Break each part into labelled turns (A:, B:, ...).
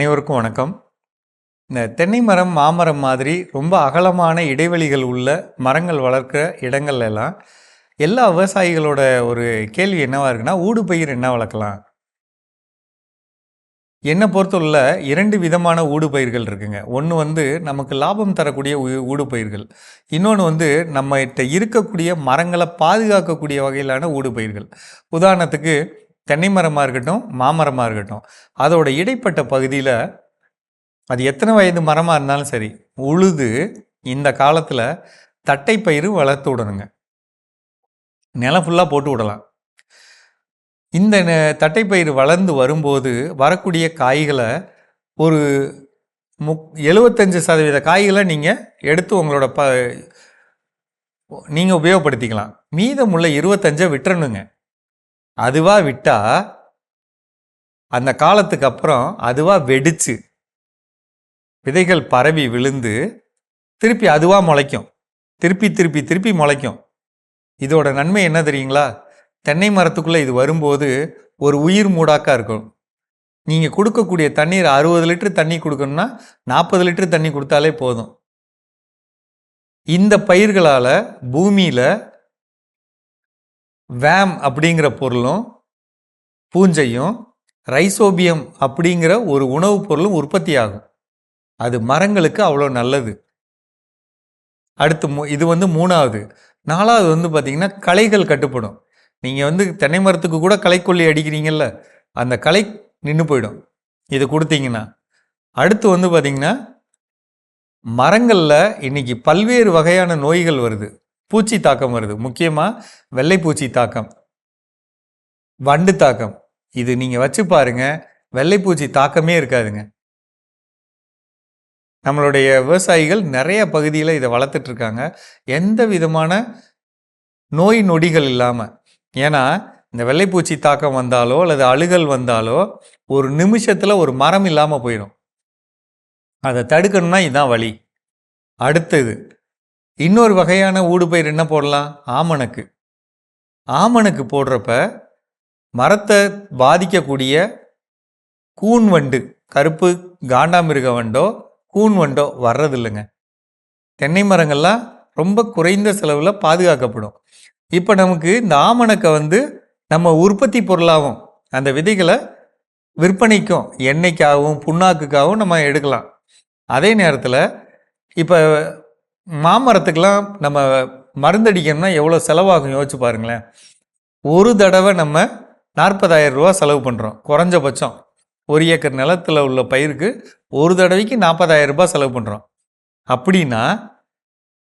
A: அனைவருக்கும் வணக்கம். இந்த தென்னை மரம் மாமரம் மாதிரி ரொம்ப அகலமான இடைவெளிகள் உள்ள மரங்கள் வளர்க்குற இடங்கள்ல எல்லாம் எல்லா விவசாயிகளோட ஒரு கேள்வி என்னவா இருக்குன்னா ஊடு பயிர் என்ன வளர்க்கலாம்? என்னை பொறுத்துள்ள இரண்டு விதமான ஊடு பயிர்கள் இருக்குங்க. ஒன்று வந்து நமக்கு லாபம் தரக்கூடிய ஊடு பயிர்கள். இன்னொன்று வந்து நம்மகிட்ட இருக்கக்கூடிய மரங்களை பாதுகாக்கக்கூடிய வகையிலான ஊடு பயிர்கள். உதாரணத்துக்கு தென்னை மரமாக இருக்கட்டும் மாமரமாக இருக்கட்டும். அதோட இடைப்பட்ட பகுதியில் அது எத்தனை வயது மரமாக இருந்தாலும் சரி உழுது இந்த காலத்தில் தட்டைப்பயிறு வளர்த்து விடணுங்க. நிலம் ஃபுல்லாக போட்டு விடலாம். இந்த நெ- தட்டைப்பயிறு வளர்ந்து வரும்போது வரக்கூடிய காய்களை ஒரு முக் எழுபத்தஞ்சு சதவீத காய்களை நீங்கள் எடுத்து உங்களோட ப நீங்கள் உபயோகப்படுத்திக்கலாம். மீதமுள்ள இருபத்தஞ்சை விட்டுறணுங்க. அதுவாக விட்டால் அந்த காலத்துக்கு அப்புறம் அதுவாக வெடிச்சு விதைகள் பரவி விழுந்து திருப்பி அதுவாக முளைக்கும். திருப்பி திருப்பி திருப்பி முளைக்கும். இதோட நன்மை என்ன தெரியுங்களா? தென்னை மரத்துக்குள்ளே இது வரும்போது ஒரு உயிர் மூடாக்கா இருக்கும். நீங்கள் கொடுக்கக்கூடிய தண்ணீர் அறுபது லிட்டர் தண்ணி கொடுக்கணும்னா நாற்பது லிட்டர் தண்ணி கொடுத்தாலே போதும். இந்த பயிர்களால் பூமியில் வேம் அப்படிங்கிற பொருளும் பூஞ்சையும் ரைசோபியம் அப்படிங்கிற ஒரு உணவுப் பொருளும் உற்பத்தி ஆகும் அது மரங்களுக்கு அவ்வளோ நல்லது. அடுத்து இது வந்து மூணாவது. நாலாவது வந்து பார்த்திங்கன்னா களைகள் கட்டுப்படும். நீங்கள் வந்து தென்னை மரத்துக்கு கூட களைக்கொல்லி அடிக்கிறீங்கல்ல அந்த களை நின்று போயிடும். இது கொடுத்தீங்கன்னா. அடுத்து வந்து பார்த்திங்கன்னா மரங்களில் இன்னைக்கு பல்வேறு வகையான நோய்கள் வருது. பூச்சி தாக்கம் வருது. முக்கியமாக வெள்ளைப்பூச்சி தாக்கம். வண்டு தாக்கம். இது நீங்கள் வச்சு பாருங்க. வெள்ளைப்பூச்சி தாக்கமே இருக்காதுங்க. நம்மளுடைய விவசாயிகள் நிறைய பகுதியில் இதை வளர்த்துட்டு இருக்காங்க எந்த விதமான நோய் நொடிகள் இல்லாமல் ஏன்னா இந்த வெள்ளைப்பூச்சி தாக்கம் வந்தாலோ அல்லது அழுகல் வந்தாலோ ஒரு நிமிஷத்தில் ஒரு மரம் இல்லாமல் போயிடும். அதை தடுக்கணும்னா இதுதான் வழி. அடுத்தது இன்னொரு வகையான ஊடுபயிர் என்ன போடலாம்? ஆமணக்கு. ஆமணக்கு போடுறப்ப மரத்தை பாதிக்கக்கூடிய கூன் வண்டு கருப்பு காண்டாமிருக வண்டோ கூன் வண்டோ வர்றதில்லைங்க. தென்னை மரங்கள்லாம் ரொம்ப குறைந்த செலவில் பாதுகாக்கப்படும். இப்போ நமக்கு இந்த ஆமணக்கை வந்து நம்ம உற்பத்தி பொருளாகவும் அந்த விதைகளை விற்பனைக்கும் எண்ணெய்க்காகவும் புண்ணாக்குக்காகவும் நம்ம எடுக்கலாம். அதே நேரத்தில் இப்போ மாமரத்துக்கெல்லாம் நம்ம மருந்தடிக்கணும்னா எவ்வளோ செலவாகும் யோசிச்சு பாருங்களேன். ஒரு தடவை நம்ம நாற்பதாயிரம் ரூபா செலவு பண்ணுறோம் குறைஞ்சபட்சம். ஒரு ஏக்கர் நிலத்தில் உள்ள பயிருக்கு ஒரு தடவைக்கு நாற்பதாயிரம் ரூபாய் செலவு பண்ணுறோம் அப்படின்னா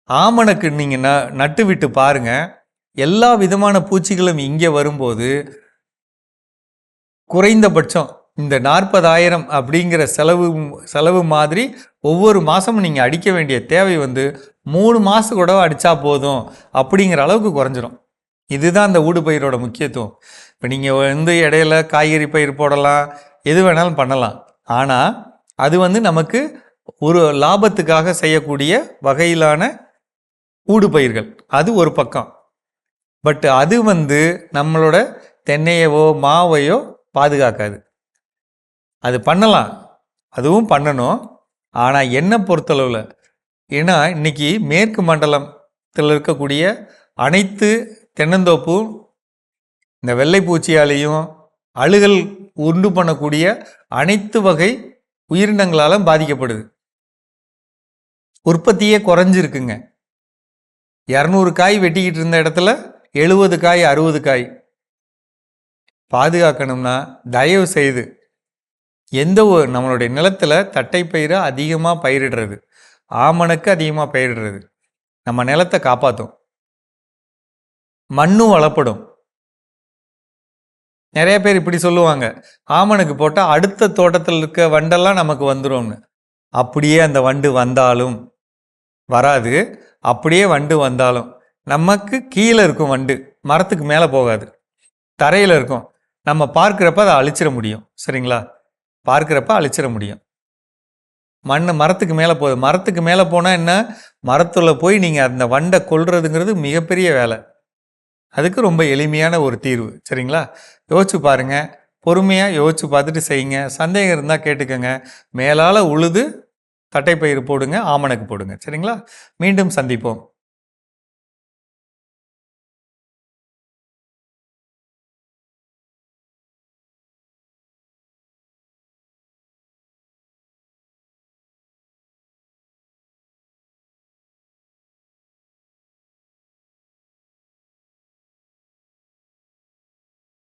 A: ஆமணக்கு நீங்கள் ந நட்டு விட்டு பாருங்க. எல்லா விதமான பூச்சிகளும் இங்கே வரும்போது குறைந்தபட்சம் இந்த நாற்பதாயிரம் அப்படிங்கிற செலவு செலவு மாதிரி ஒவ்வொரு மாதமும் நீங்கள் அடிக்க வேண்டிய தேவை வந்து மூணு மாதம் கூட அடித்தா போதும் அப்படிங்கிற அளவுக்கு குறைஞ்சிரும். இதுதான் இந்த ஊடுபயிரோட முக்கியத்துவம். இப்போ நீங்கள் வந்து இடையில காய்கறி பயிர் போடலாம் எது வேணாலும் பண்ணலாம். ஆனால் அது வந்து நமக்கு ஒரு லாபத்துக்காக செய்யக்கூடிய வகையிலான ஊடுபயிர்கள். அது ஒரு பக்கம். பட் அது வந்து நம்மளோட தென்னையவோ மாவையோ பாதுகாக்காது. அது பண்ணலாம். அதுவும் பண்ணணும். ஆனால் என்னை பொறுத்தளவில் ஏன்னா இன்னைக்கு மேற்கு மண்டலத்தில் இருக்கக்கூடிய அனைத்து தென்னந்தோப்பும் இந்த வெள்ளைப்பூச்சியாலையும் அழுகல் உண்டு பண்ணக்கூடிய அனைத்து வகை உயிரினங்களாலும் பாதிக்கப்படுது. உற்பத்தியே குறைஞ்சிருக்குங்க. இரநூறு காய் வெட்டிக்கிட்டு இருந்த இடத்துல எழுபது காய் அறுபது காய். பாதுகாக்கணும்னா தயவு செய்து எந்த ஒரு நம்மளுடைய நிலத்தில் தட்டைப்பயிரை அதிகமாக பயிரிடுறது. ஆமணக்கு அதிகமாக பயிரிடுறது. நம்ம நிலத்தை காப்பாற்றும் மண்ணும் வளப்படும். நிறைய பேர் இப்படி சொல்லுவாங்க. ஆமணக்கு போட்டால் அடுத்த தோட்டத்தில் இருக்க வண்டெல்லாம் நமக்கு வந்துரும்னு. அப்படியே அந்த வண்டு வந்தாலும் வராது. அப்படியே வண்டு வந்தாலும் நமக்கு கீழே இருக்கும் வண்டு மரத்துக்கு மேலே போகாது. தரையில் இருக்கும். நம்ம பார்க்குறப்ப அதை அழிச்சிட முடியும். சரிங்களா? பார்க்குறப்ப அழிச்சிட முடியும். மண் மரத்துக்கு மேலே போகுது. மரத்துக்கு மேலே போனால் என்ன? மரத்தில் போய் நீங்கள் அந்த வண்டை கொல்றதுங்கிறது மிகப்பெரிய வேலை. அதுக்கு ரொம்ப எளிமையான ஒரு தீர்வு. சரிங்களா? யோசிச்சு பாருங்க. பொறுமையாக யோசிச்சு பார்த்துட்டு செய்யுங்க. சந்தேகம் இருந்தால் கேட்டுக்கோங்க. மேலால் உழுது தட்டைப்பயிறு போடுங்க ஆமணக்கு போடுங்க. சரிங்களா? மீண்டும் சந்திப்போம்.